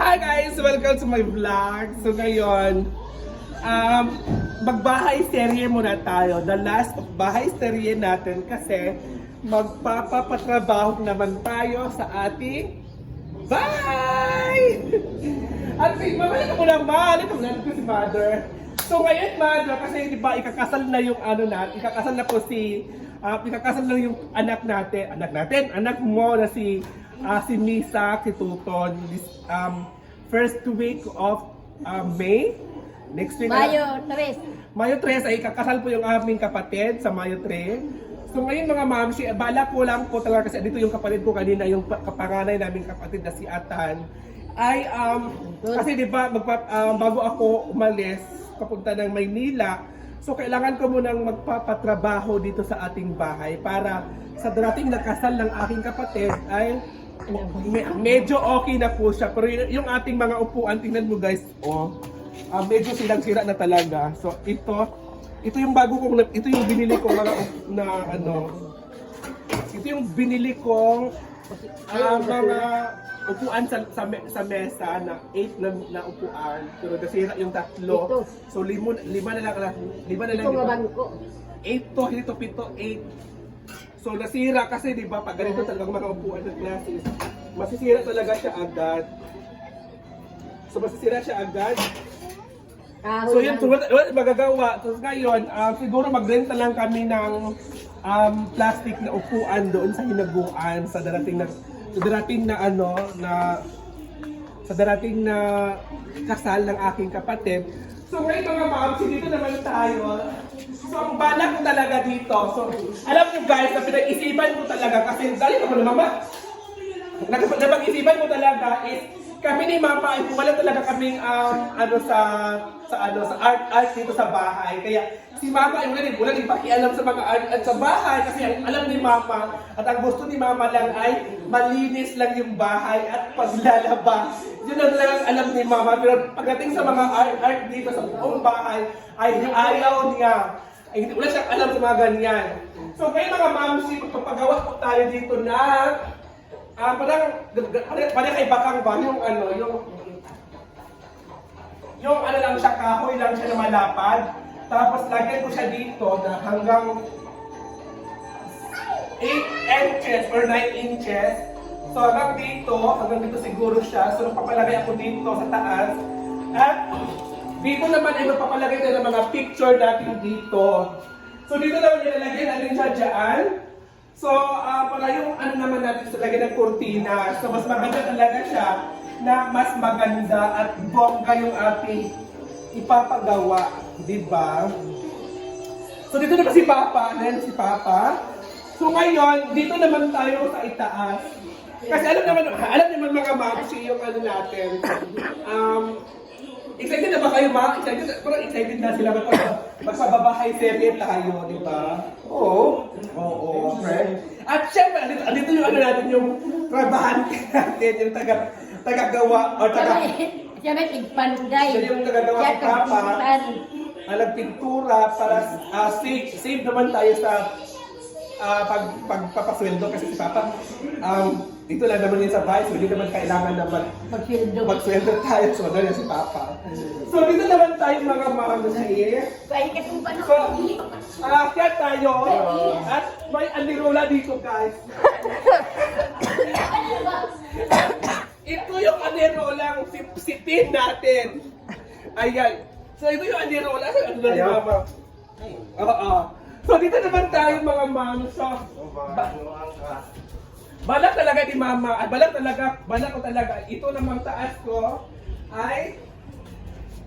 Hi guys! Welcome to my vlog. So ngayon, um, magbahay serye muna tayo. The last of bahay serye natin kasi magpapapatrabaho naman tayo sa ating bahay! At wait, mamali ka muna, ma. Halika muna, ko si mother. So ngayon, mother, kasi di ba ikakasal na yung ano natin, ikakasal na po si, ah, ikakasal na yung anak natin, anak natin, anak mo na si, ah, si Misa, si Tuton, this um, first week of ah, May. Next week, Mayo, Tres. Mayo 3 ay kakasal po yung aming kapatid sa Mayo 3. So ngayon mga ma'am, si, bala ko lang po talaga kasi dito yung kapatid ko kanina, yung pa- kapanganay naming kapatid na si Atan, ay um, kasi di ba magpa, um, bago ako umalis papunta ng Maynila, so kailangan ko munang magpapatrabaho dito sa ating bahay para sa darating na kasal ng aking kapatid ay me- medyo okay na po siya. Pero y- yung ating mga upuan, tingnan mo guys, oh, ah, medyo silang-sira na talaga. So ito, ito yung bago kong, ito yung binili kong mga up- na ano, ito yung binili kong ah, mga upuan sa, sa, me- sa mesa na 8 na, na upuan pero nasira yung tatlo Ito. so limo, lima na lang lima na lang Ito nga ito. bangko. 8 to, dito pito, 8. So nasira kasi 'di ba pag ganito talagang mga upuan ng classes, masisira talaga siya agad. So masisira siya agad. Kahoy So yun, so, wala, wala magagawa. So ngayon, ah, siguro magrenta lang kami ng um, plastic na upuan doon sa hinaguan sa darating na sa darating na ano na sa darating na kasal ng aking kapatid. So ngayon mga ma'am, dito naman tayo. So ang balak ko talaga dito. So alam niyo guys, na pinag-isipan ko talaga kasi dali ko na mama. Nag- Napag-isipan ko talaga is kami ni Mama ay wala talaga kaming um, ano sa sa ano sa art art dito sa bahay. Kaya si Mama ay wala din wala din pakialam sa mga art art sa bahay kasi alam ni Mama at ang gusto ni Mama lang ay malinis lang yung bahay at paglalaba. Yun ang talagang alam ni Mama. Pero pagdating sa mga art art dito sa buong bahay ay ayaw niya. Ay, hindi wala siyang alam sa mga ganyan. So kayo mga mamsi, magpapagawa po tayo dito na Ah, parang, parang, kay Bakang ba, yung ano, yung, yung ano lang siya, kahoy lang siya na malapad. Tapos lagyan ko siya dito na hanggang 8 inches or 9 inches. So hanggang dito, hanggang dito siguro siya. So papalagay ako dito sa taas. At dito naman ay magpapalagay tayo ng mga picture natin dito. So dito naman nilalagay natin siya dyan. So, ah para yung ano naman natin sa lagay ng kurtina, so mas maganda talaga siya na mas maganda at bongga yung ating ipapagawa, di ba? So dito naman si Papa, ayan si Papa. So ngayon, dito naman tayo sa itaas. Kasi alam naman, alam naman mga mamsi yung ano natin. Um, excited na ba kayo ma? Excited, pero excited na sila mag magpababahay serye tayo, di ba? Oo. Oo, friend. At syempre, andito, andito yung ano natin, yung trabahan natin, yung taga, tagagawa, o taga, Siya may tigpanday. Siya yung tagagawa ng papa. alag pintura para ah, save, save naman tayo sa ah, pag pagpapasweldo kasi si Papa um, dito lang naman yun sa bahay so hindi naman kailangan naman Magsildo. magsweldo. tayo. So ano yan si Papa? So dito naman tayo mga mga masaya Kaya ka kung paano. so aakyat tayo. At may anirola dito guys. Ito yung anirolang sip sipin natin. Ayan. So ito yung anirola. So ano na ni Mama? Oo. So dito naman tayo mga ma'am. So, ba- balak talaga ni mama, at balak talaga, balak ko talaga, ito namang taas ko ay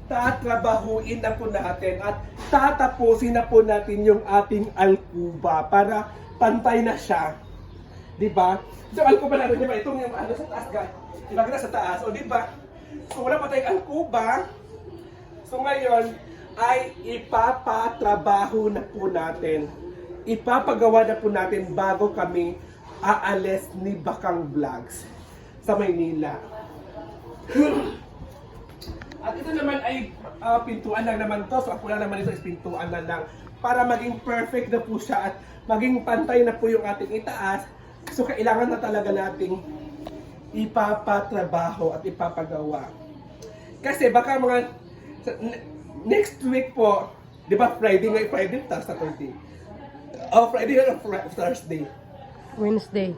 tatrabahuin na po natin at tatapusin na po natin yung ating alkuba para pantay na siya. Di ba? So alkuba natin, di ba? Itong yung ano sa taas, guys. Diba sa taas, o di ba? So wala pa tayong alkuba. So ngayon, ay ipapatrabaho na po natin. Ipapagawa na po natin bago kami aalis ni Bakang Vlogs sa Maynila. At ito naman ay ah, pintuan lang naman to. So ako lang naman ito is pintuan na lang. Para maging perfect na po siya at maging pantay na po yung ating itaas. So kailangan na talaga nating ipapatrabaho at ipapagawa. Kasi baka mga next week po, di ba Friday ngayon, Friday, Saturday. Oh, Friday Fri- Thursday. Wednesday.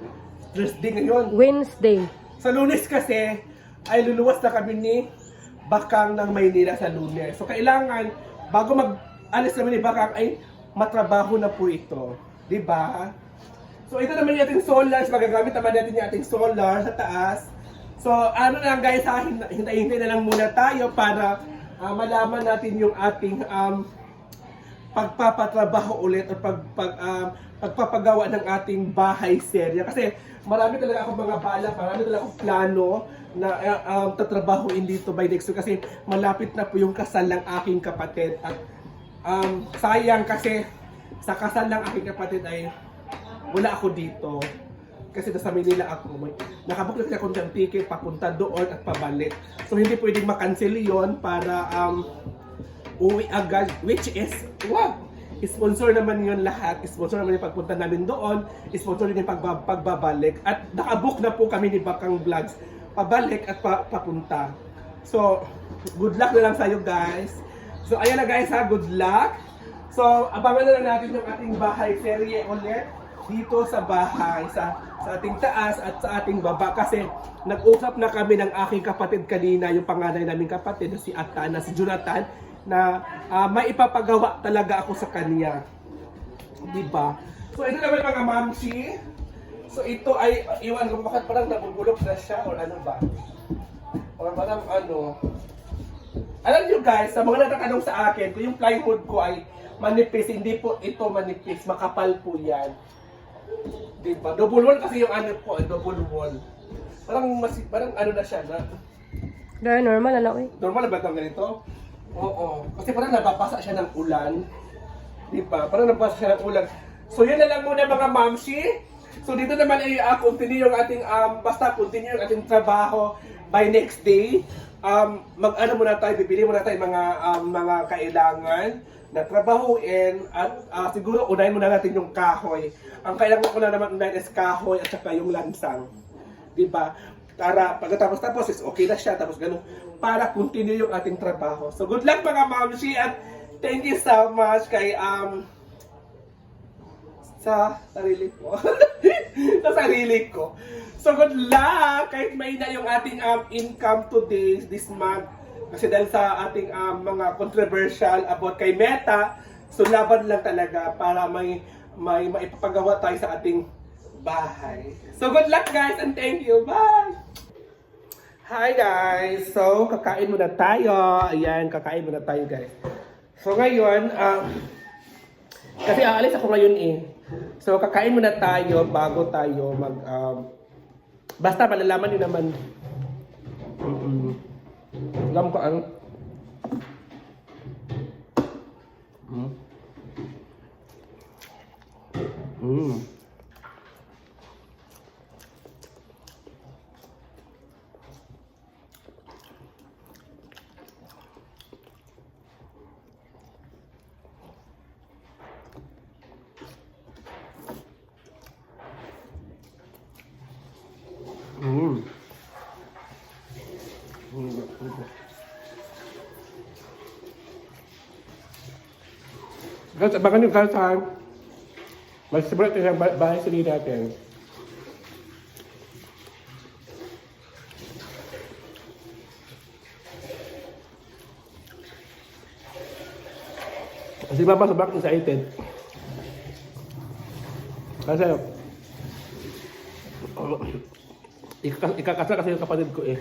Thursday ngayon. Wednesday. Sa lunes kasi, ay luluwas na kami ni Bakang ng Maynila sa lunes. So kailangan, bago mag-alis kami ni Bakang, ay matrabaho na po ito. Di ba? So ito naman yung ating solar. So, magagamit naman natin yung ating solar sa taas. So ano na lang guys, hin- hintay-hintay na lang muna tayo para ah, malaman natin yung ating um, pagpapatrabaho ulit o pag, pag, um, pagpapagawa ng ating bahay serya. Kasi marami talaga akong mga balak, marami talaga akong plano na uh, um, tatrabahoin dito by next week kasi malapit na po yung kasal ng aking kapatid at um, sayang kasi sa kasal ng aking kapatid ay wala ako dito kasi nasa Manila ako. Nakabook na ako ng ticket papunta doon at pabalik. So hindi pwedeng makancel yon para um, uwi agad, which is, wow! Sponsor naman yun lahat. Sponsor naman yung pagpunta namin doon. Sponsor din yung pagba- pagbabalik. At nakabook na po kami ni Bakang Vlogs. Pabalik at pa- papunta. So, good luck na lang sa'yo guys. So, ayan na guys ha, good luck. So, abangan na lang natin yung ating bahay serye ulit dito sa bahay, sa, sa ating taas at sa ating baba. Kasi nag-usap na kami ng aking kapatid kanina, yung panganay naming kapatid, si Ata, na si Jonathan, na ah, may ipapagawa talaga ako sa kanya. Diba? So, ito naman mga mamsi. So, ito ay, iwan ko, bakit parang nabubulok na siya or ano ba? Or parang ano, alam nyo guys, sa mga nagtatanong sa akin, kung yung plywood ko ay manipis, hindi po ito manipis, makapal po yan. Diba? Double wall kasi yung ano po, double wall. Parang, mas, parang ano na siya na, Dahil normal, ano eh. normal na ba itong ganito? Oo. Kasi parang nababasa siya ng ulan. Diba? Parang nababasa siya ng ulan. So yun na lang muna mga mamsi. So dito naman ay uh, continue yung ating, um, basta continue yung ating trabaho by next day. Um, mag-ano muna tayo, bibili muna tayo mga, um, mga kailangan na trabahuin at ah, siguro unahin muna natin yung kahoy. Ang kailangan ko na naman unahin is kahoy at saka yung lansang. Diba? Para pagkatapos tapos is okay na siya tapos ganun para continue yung ating trabaho. So good luck mga mamsi at thank you so much kay um sa sarili ko. sa sarili ko. So good luck kahit may na yung ating um, income today this month kasi dahil sa ating um, mga controversial about kay Meta so laban lang talaga para may may maipapagawa tayo sa ating bahay. So good luck guys and thank you. Bye! Hi guys! So, kakain muna tayo. Ayan, kakain muna tayo guys. So ngayon, um, kasi aalis ako ngayon eh. So kakain muna tayo bago tayo mag... Um, basta malalaman nyo naman. Mm-mm. Alam ko ang... Guys, abangan nyo guys ha. Mag-celebrate tayo ng ba- bahay sili natin. Kasi Papa sobrang excited. Kasi, oh, Ika- ikakasal kasi yung kapatid ko eh.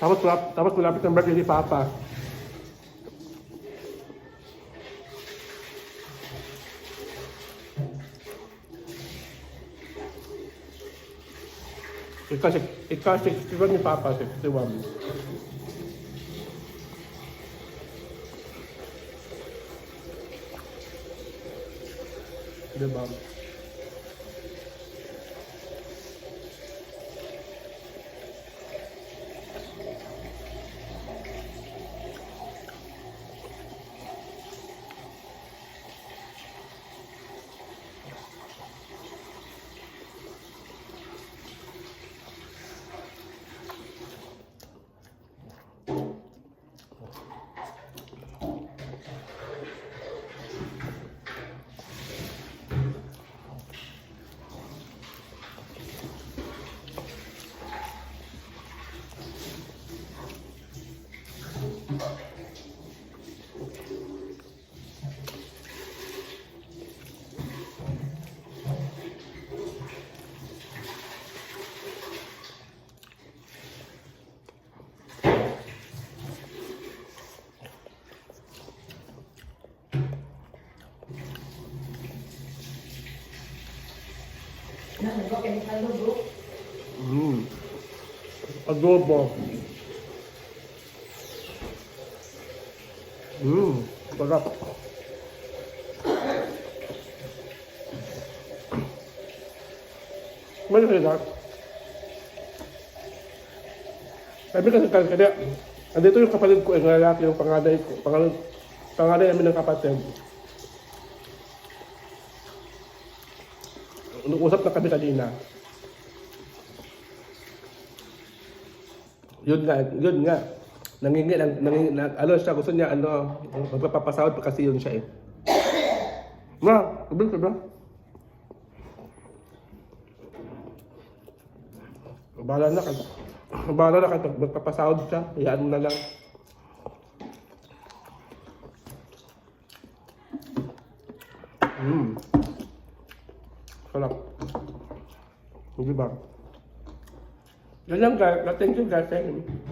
Tapos, tapos malapit ng birthday si Papa. Ika, ika 61 ni Papa, 61. Diba? Mm. Adobo. Mm. Sarap. Ano kayo lahat? Sabi kasi kaya, andito yung kapatid ko, yung lalaki, yung panganay ko, panganay, panganay namin ng kapatid. Nag-usap na kami kanina. Yun nga, yun nga. Nangingi, nang, nangingi, na, ano siya, gusto niya, ano, magpapasahod pa kasi yun siya eh. Na, sabi, sabi. Bahala na ka. Bahala na ka, pag magpapasahod siya, hayaan mo na lang. Mm. Sarap. Hindi ba? Yan lang guys. Thank you guys. Thank you. Bye.